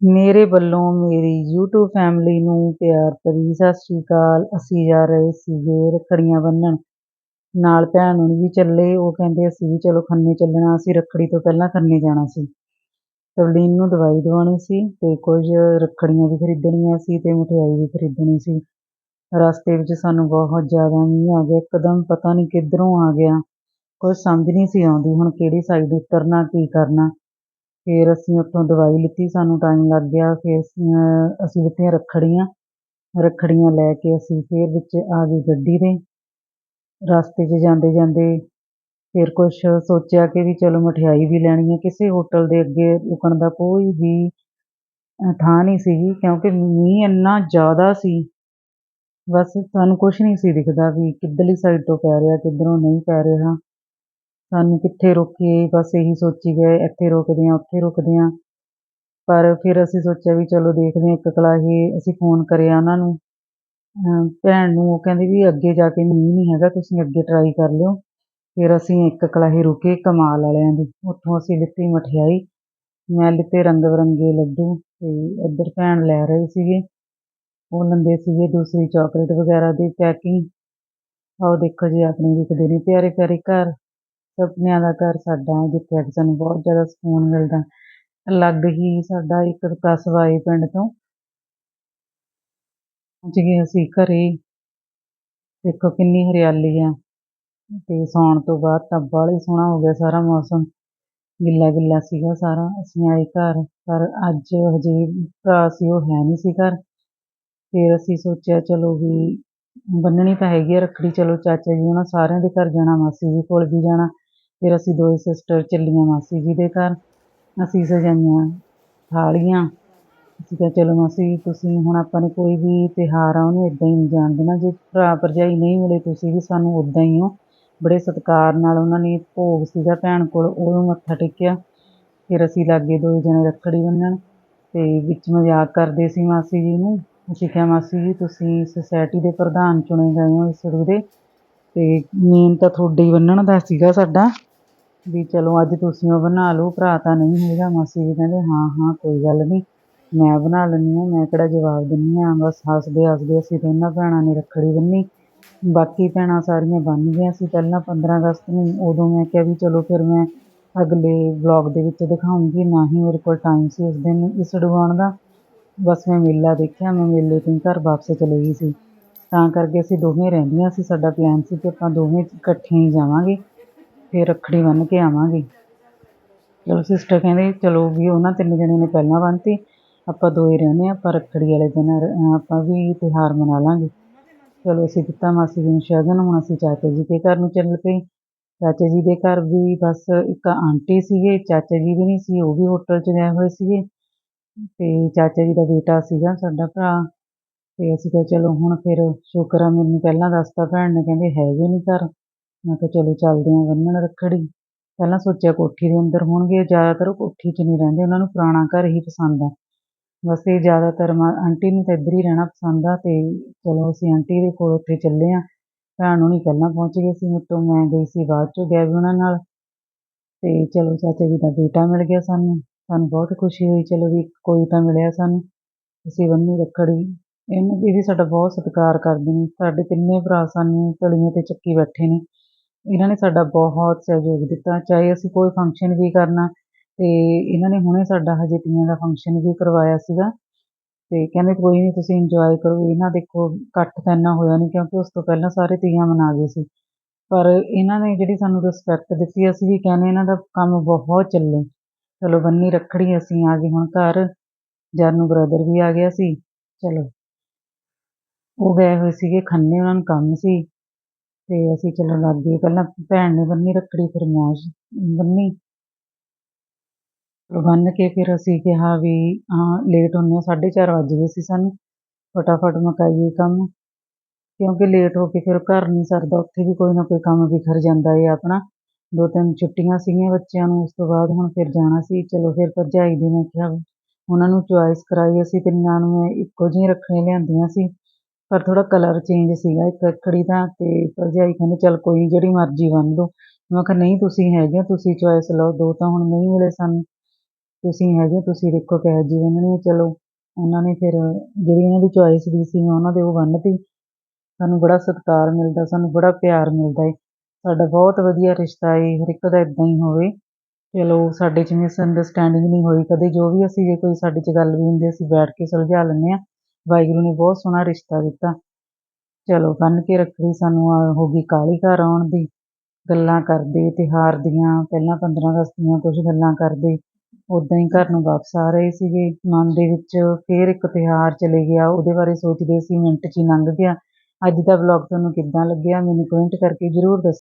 ਮੇਰੇ ਵੱਲੋਂ ਮੇਰੀ ਯੂਟਿਊਬ ਫੈਮਿਲੀ ਨੂੰ ਪਿਆਰ ਭਰੀ ਸਤਿ ਸ਼੍ਰੀ ਅਕਾਲ। ਅਸੀਂ ਜਾ ਰਹੇ ਸੀਗੇ ਰੱਖੜੀਆਂ ਬੰਨ੍ਹਣ ਨਾਲ ਭੈਣ ਨੂੰ ਵੀ ਚੱਲੇ। ਉਹ ਕਹਿੰਦੇ, ਅਸੀਂ ਵੀ ਚਲੋ ਖੰਨੇ ਚੱਲਣਾ। ਅਸੀਂ ਰੱਖੜੀ ਤੋਂ ਪਹਿਲਾਂ ਖੰਨੇ ਜਾਣਾ ਸੀ। ਤਵਲੀਨ ਨੂੰ ਦਵਾਈ ਦਵਾਉਣੀ ਸੀ ਤੇ ਕੁਝ ਰੱਖੜੀਆਂ ਵੀ ਖਰੀਦਣੀਆਂ ਸੀ ਤੇ ਮਠਿਆਈ ਵੀ ਖਰੀਦਣੀ ਸੀ। ਰਸਤੇ ਵਿੱਚ ਸਾਨੂੰ ਬਹੁਤ ਜ਼ਿਆਦਾ ਮੀਂਹ ਆ ਗਿਆ। ਇੱਕਦਮ ਪਤਾ ਨਹੀਂ ਕਿੱਧਰੋਂ ਆ ਗਿਆ। ਕੁਝ ਸਮਝ ਨਹੀਂ ਸੀ ਆਉਂਦੀ ਹੁਣ ਕਿਹੜੀ ਸਾਈਡ ਉਤਰਨਾ, ਕੀ ਕਰਨਾ। ਫਿਰ ਅਸੀਂ ਉੱਥੋਂ ਦਵਾਈ ਲਿੱਤੀ, ਸਾਨੂੰ ਟਾਈਮ ਲੱਗ ਗਿਆ, ਫਿਰ ਅਸੀਂ ਲਿੱਤੀਆਂ ਰੱਖੜੀਆਂ ਰੱਖੜੀਆਂ ਲੈ ਕੇ ਅਸੀਂ ਫਿਰ ਵਿੱਚ ਆ ਗਏ ਗੱਡੀ ਦੇ ਰਸਤੇ 'ਚ ਜਾਂਦੇ ਜਾਂਦੇ ਫਿਰ ਕੁਛ ਸੋਚਿਆ ਕਿ ਵੀ ਚਲੋ ਮਠਿਆਈ ਵੀ ਲੈਣੀ ਹੈ, ਕਿਸੇ ਹੋਟਲ ਦੇ ਅੱਗੇ ਰੁਕਣ ਦਾ ਕੋਈ ਵੀ ਥਾਂ ਨਹੀਂ ਸੀਗੀ, ਕਿਉਂਕਿ ਮੀਂਹ ਇੰਨਾ ਜ਼ਿਆਦਾ ਸੀ। ਬਸ ਸਾਨੂੰ ਕੁਛ ਨਹੀਂ ਸੀ ਦਿਖਦਾ ਵੀ ਕਿੱਧਰਲੀ ਸਾਈਡ ਤੋਂ ਪੈ ਰਿਹਾ, ਕਿੱਧਰੋਂ ਨਹੀਂ ਪੈ ਰਿਹਾ। ਸਾਨੂੰ ਕਿੱਥੇ ਰੋਕੀਏ ਬਸ ਇਹੀ ਸੋਚੀ ਗਏ, ਇੱਥੇ ਰੁਕਦੇ ਹਾਂ, ਉੱਥੇ ਰੁਕਦੇ ਹਾਂ। ਪਰ ਫਿਰ ਅਸੀਂ ਸੋਚਿਆ ਵੀ ਚਲੋ ਦੇਖਦੇ ਹਾਂ, ਇੱਕ ਕਲਾਹੀ ਅਸੀਂ ਫੋਨ ਕਰਿਆ ਉਹਨਾਂ ਨੂੰ। ਭੈਣ ਨੂੰ ਉਹ ਕਹਿੰਦੇ ਵੀ ਅੱਗੇ ਜਾ ਕੇ ਮੀਂਹ ਨਹੀਂ ਹੈਗਾ, ਤੁਸੀਂ ਅੱਗੇ ਟਰਾਈ ਕਰ ਲਿਓ। ਫਿਰ ਅਸੀਂ ਇੱਕ ਕਲਾਹੀ ਰੁਕੇ, ਕਮਾਲ ਵਾਲਿਆਂ ਦੀ। ਉੱਥੋਂ ਅਸੀਂ ਲਿੱਤੀ ਮਠਿਆਈ। ਮੈਂ ਲਿੱਤੇ ਰੰਗ ਬਰੰਗੇ ਲੱਡੂ ਤੇ ਇੱਧਰ ਭੈਣ ਲੈ ਰਹੇ ਸੀਗੇ। ਉਹ ਲੰਦੇ ਸੀਗੇ ਦੂਸਰੀ ਚਾਕਲੇਟ ਵਗੈਰਾ ਦੀ ਪੈਕਿੰਗ ਆਓ ਦੇਖੋ ਜੀ, ਆਪਣੇ ਦਿਖਦੇ ਨੇ ਪਿਆਰੇ ਪਿਆਰੇ ਘਰ। ਸੁਪਨਿਆਂ ਦਾ ਘਰ ਸਾਡਾ ਜਿੱਥੇ ਅੱਜ ਸਾਨੂੰ ਬਹੁਤ ਜ਼ਿਆਦਾ ਸਕੂਨ ਮਿਲਦਾ ਅਲੱਗ ਹੀ ਸਾਡਾ ਇੱਕ ਕਸਬਾ ਏ ਪਿੰਡ ਤੋਂ। ਪਹੁੰਚ ਗਏ ਅਸੀਂ ਘਰੇ। ਦੇਖੋ ਕਿੰਨੀ ਹਰਿਆਲੀ ਆ ਤੇ ਸੌਣ ਤੋਂ ਬਾਅਦ ਤਾਂ ਬਾਹਲਾ ਹੀ ਸੋਹਣਾ ਹੋ ਗਿਆ ਸਾਰਾ ਮੌਸਮ। ਗਿੱਲਾ ਗਿੱਲਾ ਸੀਗਾ ਸਾਰਾ। ਅਸੀਂ ਆਏ ਘਰ। ਪਰ ਅੱਜ ਹਜੇ ਭਰਾ ਸੀ, ਉਹ ਹੈ ਨਹੀਂ ਸੀ ਘਰ। ਫਿਰ ਅਸੀਂ ਸੋਚਿਆ ਚਲੋ ਵੀ ਬੰਨਣੀ ਤਾਂ ਹੈਗੀ ਆ ਰੱਖੜੀ। ਚਲੋ ਚਾਚਾ ਜੀ ਉਹਨਾਂ ਸਾਰਿਆਂ ਦੇ ਘਰ ਜਾਣਾ, ਮਾਸੀ ਜੀ ਕੋਲ ਵੀ ਜਾਣਾ। ਫਿਰ ਅਸੀਂ ਦੋਵੇਂ ਸਿਸਟਰ ਚੱਲੀਆਂ ਮਾਸੀ ਜੀ ਦੇ ਘਰ। ਅਸੀਂ ਸਜਾਈਆਂ ਥਾਲੀਆਂ। ਅਸੀਂ ਕਿਹਾ, ਚਲੋ ਮਾਸੀ ਤੁਸੀਂ ਹੁਣ ਆਪਾਂ ਨੇ ਕੋਈ ਵੀ ਤਿਉਹਾਰ ਆ, ਉਹਨੂੰ ਇਦਾਂ ਹੀ ਨਹੀਂ ਜਾਣ ਦੇਣਾ। ਜੇ ਭਰਾ ਭਰਜਾਈ ਨਹੀਂ ਮਿਲੇ, ਤੁਸੀਂ ਵੀ ਸਾਨੂੰ ਉਦਾਂ ਹੀ ਹੋ। ਬੜੇ ਸਤਿਕਾਰ ਨਾਲ ਉਹਨਾਂ ਨੇ ਭੋਗ ਸੀਗਾ ਭੈਣ ਕੋਲ, ਉਹਨੂੰ ਮੱਥਾ ਟੇਕਿਆ। ਫਿਰ ਅਸੀਂ ਲਾਗੇ ਦੋ ਜਣੇ ਰੱਖੜੀ ਬੰਨਣ ਅਤੇ ਵਿੱਚ ਮਜ਼ਾਕ ਕਰਦੇ ਸੀ ਮਾਸੀ ਜੀ ਨੂੰ। ਅਸੀਂ ਕਿਹਾ, ਮਾਸੀ ਜੀ, ਤੁਸੀਂ ਸੁਸਾਇਟੀ ਦੇ ਪ੍ਰਧਾਨ ਚੁਣੇ ਗਏ ਹੋ ਇਸ ਦੇ। ਅਤੇ ਮੇਨ ਤਾਂ ਤੁਹਾਡੇ ਹੀ ਬੰਨਣ ਦਾ ਸੀਗਾ ਸਾਡਾ। ਵੀ ਚਲੋ ਅੱਜ ਤੁਸੀਂ ਉਹ ਬਣਾ ਲਓ, ਭਰਾ ਤਾਂ ਨਹੀਂ ਹੈਗਾ, ਮਾਸੀ ਜੀ ਕਹਿੰਦੇ, ਹਾਂ ਹਾਂ, ਕੋਈ ਗੱਲ ਨਹੀਂ, ਮੈਂ ਬਣਾ ਲੈਂਦੀ ਹਾਂ, ਮੈਂ ਕਿਹੜਾ ਜਵਾਬ ਦਿੰਦੀ ਹਾਂ, ਬਸ ਹੱਸਦੇ ਹੱਸਦੇ ਅਸੀਂ ਦੋਨਾਂ ਭੈਣਾਂ ਨੇ ਰੱਖੜੀ ਬੰਨੀ। ਬਾਕੀ ਭੈਣਾਂ ਸਾਰੀਆਂ ਬੰਨ੍ਹ ਗਈਆਂ ਸੀ ਪਹਿਲਾਂ 15 ਅਗਸਤ ਨੂੰ, ਉਦੋਂ ਮੈਂ ਕਿਹਾ ਵੀ ਚਲੋ ਫਿਰ ਮੈਂ ਅਗਲੇ ਵਲੌਗ ਦੇ ਵਿੱਚ ਦਿਖਾਉਂਗੀ, ਨਾ ਹੀ ਮੇਰੇ ਕੋਲ ਟਾਈਮ ਸੀ ਉਸ ਦਿਨ ਇਸ ਡਵਾਉਣ ਦਾ। ਬਸ ਮੈਂ ਮੇਲਾ ਦੇਖਿਆ, ਮੈਂ ਮੇਲੇ ਤੋਂ ਘਰ ਵਾਪਸ ਚਲੇ ਗਈ ਸੀ। ਤਾਂ ਕਰਕੇ ਅਸੀਂ ਦੋਵੇਂ ਰਹਿੰਦੀਆਂ ਸੀ, ਸਾਡਾ ਪਲਾਨ ਸੀ ਕਿ ਆਪਾਂ ਦੋਵੇਂ ਇਕੱਠੇ ਹੀ ਜਾਵਾਂਗੇ, ਫਿਰ ਰੱਖੜੀ ਬੰਨ੍ਹ ਕੇ ਆਵਾਂਗੇ। ਚਲੋ ਸਿਸਟਰ ਕਹਿੰਦੇ, ਚਲੋ ਵੀ ਉਹਨਾਂ ਤਿੰਨ ਜਣੇ ਨੇ ਪਹਿਲਾਂ ਬੰਨ੍ਹਤੀ ਆਪਾਂ ਦੋ ਹੀ ਰਹਿੰਦੇ ਆਪਾਂ ਰੱਖੜੀ ਵਾਲੇ ਦਿਨ ਆਪਾਂ ਵੀ ਤਿਉਹਾਰ ਮਨਾ ਲਾਂਗੇ। ਚਲੋ ਅਸੀਂ ਦਿੱਤਾ ਮਾਸੀ ਜੀ ਨੂੰ ਸ਼ਗਨ, ਹੁਣ ਅਸੀਂ ਚਾਚਾ ਜੀ ਦੇ ਘਰ ਨੂੰ ਚੱਲ ਪਏ। ਚਾਚਾ ਜੀ ਦੇ ਘਰ ਵੀ ਬਸ ਇੱਕ ਆਂਟੀ ਸੀਗੇ, ਚਾਚਾ ਜੀ ਵੀ ਨਹੀਂ ਸੀ, ਉਹ ਵੀ ਹੋਟਲ 'ਚ ਗਏ ਹੋਏ ਸੀਗੇ। ਤੇ ਚਾਚਾ ਜੀ ਦਾ ਬੇਟਾ ਸੀਗਾ ਸਾਡਾ ਭਰਾ। ਤੇ ਅਸੀਂ ਕਿਹਾ ਚਲੋ ਹੁਣ ਫਿਰ ਸ਼ੁਕਰ ਆ, ਮੈਨੂੰ ਪਹਿਲਾਂ ਦੱਸਤਾ ਭੈਣ ਨੇ, ਕਹਿੰਦੇ ਹੈਗੇ ਨਹੀਂ ਘਰ। ਮੈਂ ਕਿਹਾ ਚਲੋ ਚੱਲਦੇ ਹਾਂ ਬੰਨਣ ਰੱਖੜੀ। ਪਹਿਲਾਂ ਸੋਚਿਆ ਕੋਠੀ ਦੇ ਅੰਦਰ ਹੋਣਗੇ ਜ਼ਿਆਦਾਤਰ ਉਹ ਕੋਠੀ 'ਚ ਨਹੀਂ ਰਹਿੰਦੇ, ਉਹਨਾਂ ਨੂੰ ਪੁਰਾਣਾ ਘਰ ਹੀ ਪਸੰਦ ਆ। ਬਸ ਇਹ ਜ਼ਿਆਦਾਤਰ ਆਂਟੀ ਨੂੰ ਤਾਂ ਇੱਧਰ ਹੀ ਰਹਿਣਾ ਪਸੰਦ ਆ ਤੇ ਚਲੋ ਅਸੀਂ ਆਂਟੀ ਦੇ ਕੋਲ ਉੱਥੇ ਚੱਲੇ ਆ ਭੈਣ ਹੁਣੀ ਪਹਿਲਾਂ ਪਹੁੰਚ ਗਏ ਸੀ ਮੇਰੇ ਤੋਂ ਮੈਂ ਗਈ ਸੀ, ਬਾਅਦ 'ਚੋਂ ਗਿਆ ਵੀ ਉਹਨਾਂ ਨਾਲ। ਤੇ ਚਲੋ ਚਾਚਾ ਜੀ ਦਾ ਬੇਟਾ ਮਿਲ ਗਿਆ ਸਾਨੂੰ। ਸਾਨੂੰ ਬਹੁਤ ਖੁਸ਼ੀ ਹੋਈ, ਚਲੋ ਵੀ ਕੋਈ ਤਾਂ ਮਿਲਿਆ ਸਾਨੂੰ। ਅਸੀਂ ਬੰਨੀ ਰੱਖੜੀ ਇਹਨੂੰ ਇਹ ਵੀ ਸਾਡਾ ਬਹੁਤ ਸਤਿਕਾਰ ਕਰਦੇ ਨੇ। ਸਾਡੇ ਤਿੰਨੇ ਭਰਾ ਸਾਨੂੰ ਤਲੀਆਂ ਤੇ ਚੱਕੀ ਬੈਠੇ ਨੇ। ਇਹਨਾਂ ਨੇ ਸਾਡਾ ਬਹੁਤ ਸਹਿਯੋਗ ਦਿੱਤਾ। ਚਾਹੇ ਅਸੀਂ ਕੋਈ ਫੰਕਸ਼ਨ ਵੀ ਕਰਨਾ, ਤੇ ਇਹਨਾਂ ਨੇ ਹੁਣੇ ਸਾਡਾ ਹਜੇ ਤੀਆਂ ਦਾ ਫੰਕਸ਼ਨ ਵੀ ਕਰਵਾਇਆ ਸੀਗਾ। ਤੇ ਕਹਿੰਦੇ ਕੋਈ ਨਹੀਂ ਤੁਸੀਂ ਇੰਜੋਏ ਕਰੋ। ਇਹਨਾਂ ਦੇਖੋ, ਇਕੱਠ ਤਾਂ ਇੰਨਾ ਹੋਇਆ ਨਹੀਂ ਕਿਉਂਕਿ ਉਸ ਤੋਂ ਪਹਿਲਾਂ ਸਾਰੇ ਤੀਆਂ ਮਨਾ ਗਏ ਸੀ। ਪਰ ਇਹਨਾਂ ਨੇ ਜਿਹੜੀ ਸਾਨੂੰ ਰਿਸਪੈਕਟ ਦਿੱਤੀ, ਅਸੀਂ ਵੀ ਕਹਿੰਦੇ ਇਹਨਾਂ ਦਾ ਕੰਮ ਬਹੁਤ ਚੱਲੇ। ਚਲੋ, ਬੰਨੀ ਰੱਖੜੀ, ਅਸੀਂ ਆ ਗਏ ਹੁਣ ਘਰ। ਜਰਨੂ ਬ੍ਰਦਰ ਵੀ ਆ ਗਿਆ ਸੀ। ਚਲੋ। ਉਹ ਗਏ ਹੋਏ ਸੀਗੇ, ਖੰਨੇ ਉਹਨਾਂ ਨੂੰ ਕੰਮ ਸੀ। ਤੇ ਅਸੀਂ ਚਲੋ ਲੱਗ ਗਏ। ਪਹਿਲਾਂ ਭੈਣ ਨੇ ਬੰਨੀ ਰੱਖੜੀ, ਫਿਰ ਮੈਂ ਬੰਨੀ। ਬੰਨ ਕੇ ਫਿਰ ਅਸੀਂ ਕਿਹਾ ਵੀ, ਹਾਂ ਲੇਟ ਹੁੰਦੇ ਸਾਢੇ ਚਾਰ ਵੱਜ ਗਏ ਸੀ ਸਾਨੂੰ। ਫਟਾਫਟ ਮੁਕਾਈਏ ਕੰਮ। ਕਿਉਂਕਿ ਲੇਟ ਹੋ ਕੇ ਫਿਰ ਘਰ ਨਹੀਂ ਸਰਦਾ, ਉੱਥੇ ਵੀ ਕੋਈ ਨਾ ਕੋਈ ਕੰਮ ਵਿਖਰ ਜਾਂਦਾ ਏ ਆਪਣਾ। ਦੋ ਤਿੰਨ ਛੁੱਟੀਆਂ ਸੀਗੀਆਂ ਬੱਚਿਆਂ ਨੂੰ, ਉਸ ਤੋਂ ਬਾਅਦ ਹੁਣ ਫਿਰ ਜਾਣਾ ਸੀ। ਚਲੋ ਫਿਰ ਭਰਜਾਈ ਦੀ ਮੈਂ ਕਿਹਾ ਉਹਨਾਂ ਨੂੰ ਚੁਆਇਸ ਕਰਾਈ। ਅਸੀਂ ਤਿੰਨਾਂ ਨੂੰ ਇੱਕੋ ਜਿਹੀਆਂ ਰੱਖੜੀਆਂ ਲਿਆਂਦੀਆਂ ਸੀ। ਪਰ ਥੋੜਾ ਕਲਰ ਚੇਂਜ ਸੀਗਾ ਇੱਕ ਰੱਖੜੀ ਦਾ ਤੇ ਭਰਜਾਈ ਕਹਿੰਦੇ, ਚੱਲ ਕੋਈ ਜਿਹੜੀ ਮਰਜ਼ੀ ਬੰਨ ਦੋ। ਮੈਂ ਕਿਹਾ, ਨਹੀਂ, ਤੁਸੀਂ ਹੈਗੇ ਤੁਸੀਂ ਚੁਆਇਸ ਲਓ, ਦੋ ਤਾਂ ਹੁਣ ਨਹੀਂ ਮਿਲੇ ਸਾਨੂੰ। ਤੁਸੀਂ ਹੈਗੇ ਤੁਸੀਂ ਦੇਖੋ ਕਿਹੋ ਜਿਹੀ ਬੰਨਣੀ ਚਲੋ। ਉਹਨਾਂ ਨੇ ਫਿਰ ਜਿਹੜੀ ਉਹਨਾਂ ਦੀ ਚੋਇਸ ਵੀ ਸੀ ਉਹਨਾਂ ਦੇ ਉਹ ਬੰਨ੍ਹਤੀ ਸਾਨੂੰ ਬੜਾ ਸਤਿਕਾਰ ਮਿਲਦਾ, ਸਾਨੂੰ ਬੜਾ ਪਿਆਰ ਮਿਲਦਾ ਏ। ਸਾਡਾ ਬਹੁਤ ਵਧੀਆ ਰਿਸ਼ਤਾ ਏ, ਹਰ ਇੱਕ ਦਾ ਇੱਦਾਂ ਹੀ ਹੋਵੇ। ਚਲੋ, ਸਾਡੇ 'ਚ ਮਿਸਅੰਡਰਸਟੈਂਡਿੰਗ ਨਹੀਂ ਹੋਈ, ਕਦੇ ਜੋ ਵੀ ਅਸੀਂ, ਜੇ ਕੋਈ ਸਾਡੇ 'ਚ ਗੱਲ ਵੀ ਹੁੰਦੀ, ਅਸੀਂ ਬੈਠ ਕੇ ਸੁਲਝਾ ਲੈਂਦੇ ਹਾਂ ਵਾਹਿਗੁਰੂ ਨੇ ਬਹੁਤ ਸੋਹਣਾ ਰਿਸ਼ਤਾ ਦਿੱਤਾ। ਚਲੋ, ਬੰਨ੍ਹ ਕੇ ਰੱਖੜੀ ਸਾਨੂੰ ਆ ਹੋ ਗਈ ਕਾਹਲੀ ਘਰ ਆਉਣ ਦੀ। ਗੱਲਾਂ ਕਰਦੇ, ਤਿਉਹਾਰ ਦੀਆਂ, ਪਹਿਲਾਂ ਪੰਦਰਾਂ ਅਗਸਤ ਦੀਆਂ ਕੁਝ ਗੱਲਾਂ ਕਰਦੇ। ਉੱਦਾਂ ਹੀ ਘਰ ਨੂੰ ਵਾਪਸ ਆ ਰਹੇ ਸੀਗੇ। ਮਨ ਦੇ ਵਿੱਚ ਫਿਰ ਇੱਕ ਤਿਉਹਾਰ ਚਲੇ ਗਿਆ। ਉਹਦੇ ਬਾਰੇ ਸੋਚਦੇ ਸੀ, ਮਿੰਟ 'ਚ ਹੀ ਲੰਘ ਗਿਆ। ਅੱਜ ਦਾ ਵਲੌਗ ਤੁਹਾਨੂੰ ਕਿੱਦਾਂ ਲੱਗਿਆ? ਮੈਨੂੰ ਕਮੈਂਟ ਕਰਕੇ ਜ਼ਰੂਰ ਦੱਸੋ